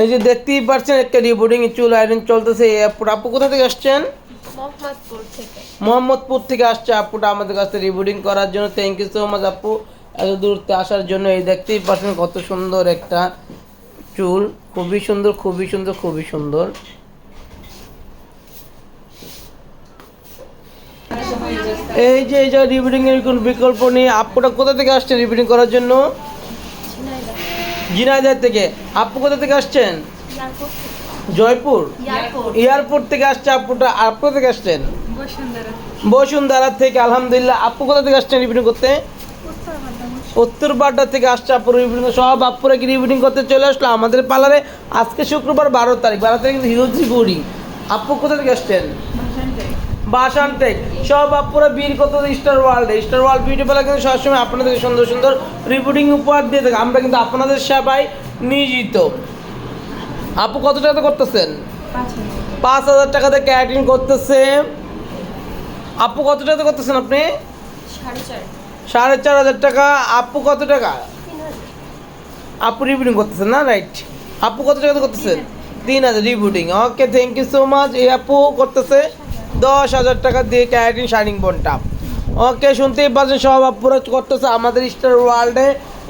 এই যে দেখতেই পাচ্ছেন একটা রিবোর্ডিং চুল আয়রন চলতেছে। আপু কোথা থেকে আসছেন? মোহাম্মদপুর থেকে। মোহাম্মদপুর থেকে আসছে আপুটা আমাদের কাছে রিবোর্ডিং করার জন্য। থ্যাংক ইউ সো মাচ আপু। এত দূর থেকে আসার জন্য এই দেখতেই পাচ্ছেন কত সুন্দর একটা চুল। খুবই সুন্দর খুবই সুন্দর খুবই সুন্দর। এই যে এই যে রিবোর্ডিং এর কোন বিকল্প নেই। আপুটা কোথা থেকে আসছেন রিবোর্ডিং করার জন্য? জিনাইদার থেকে। আপু কোথা থেকে আসছেন? জয়পুর? এয়ারপোর্ট থেকে আসছে আপুটা। আপু থেকে আসছেন? বসুন্ধরা থেকে। আলহামদুলিল্লাহ। আপু কোথা থেকে আসছেন রিভিডিং করতে? উত্তর বাড্ডা থেকে। আসছে আপু রিভিডিং সব আপুরা কি রিভিডিং করতে চলে আসলো? আমাদের পার্লারে আজকে শুক্রবার বারো তারিখ। বারো তারিখ কিন্তু হিউজ রিভিডিং আপু কোথা থেকে আসছেন? বাসান টেক সব আপুরা বীর কত Star World Star World beauty parlour কিন্তু সবসময় আপনাদের সুন্দর সুন্দর রিপোর্টিং উপহার দিয়ে থাকে। আমরা কিন্তু আপনাদের সেবায় নিয়োজিত। আপু কত টাকা করতেছেন? পাঁচ হাজার টাকাতে ক্যাটিং করতেছে। আপু কত টাকা করতেছেন আপনি? সাড়ে চার। হাজার টাকা। আপু কত টাকা? আপু রিপিটিং করতেছেন না? রাইট আপু কত টাকা করতেছেন? তিন হাজার। Reporting okay thank you so much এই আপু করতেছে। দশ হাজার টাকা দিয়ে ক্যারাটিন শাইনিং বনটা। ওকে শুনতেই পাচ্ছেন সব আপুরা করতেছে আমাদের স্টার ওয়ার্ল্ডে।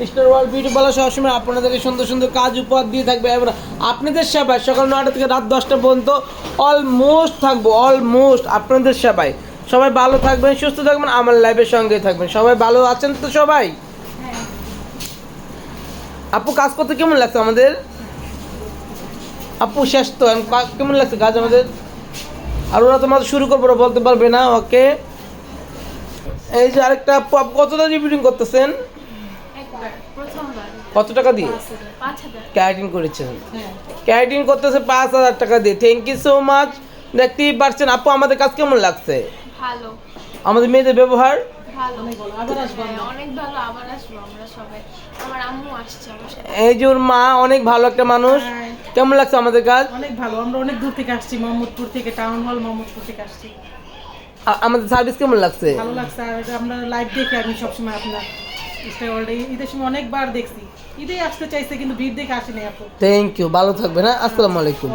স্টার ওয়ার্ল্ড বিউটি পার্লার সবসময় আপনাদেরকে সুন্দর সুন্দর কাজ উপহার দিয়ে থাকবে এবার আপনাদের সেবায় সকাল নয়টা থেকে রাত দশটা পর্যন্ত অলমোস্ট থাকব অলমোস্ট আপনাদের সেবায়। সবাই ভালো থাকবেন সুস্থ থাকবেন আমার লাইফের সঙ্গে থাকবেন। সবাই ভালো আছেন তো সবাই? আপু কাজ করতে কেমন লাগছে আমাদের? আপু শেষ তো কেমন লাগছে কাজ আমাদের? আর ওরা তোমার শুরু করব ওরা বলতে পারবে না ওকে? এই যে আরেকটা আপু কতটা রিপিটিং করতেছেন? কত টাকা দিয়ে? ক্যারাটিন করেছেন। ক্যারাটিন করতেছে পাঁচ হাজার টাকা দিয়ে। থ্যাংক ইউ সো মাচ দেখতেই পারছেন আপু আমাদের কাজ কেমন লাগছে? ভালো। আমাদের মেয়েদের ব্যবহার? এই যে ওর মা অনেক ভালো একটা মানুষ। কেমন লাগছে আমাদের কাজ? অনেক ভালো আমরা অনেক দূর থেকে আসছি মোহাম্মদপুর থেকে টাউন হল মোহাম্মদপুর থেকে আসছি। আমাদের সার্ভিস কেমন লাগছে? ভালো লাগছে আর এটা আমরা লাইভ দেখি আমি সবসময় আপনার ঈদের সময় অনেকবার দেখছি। ঈদে আসতে চাইছে কিন্তু ভিড় দেখে আসেনি আপু থ্যাংক ইউ ভালো থাকবেন হ্যাঁ? আসসালামু আলাইকুম।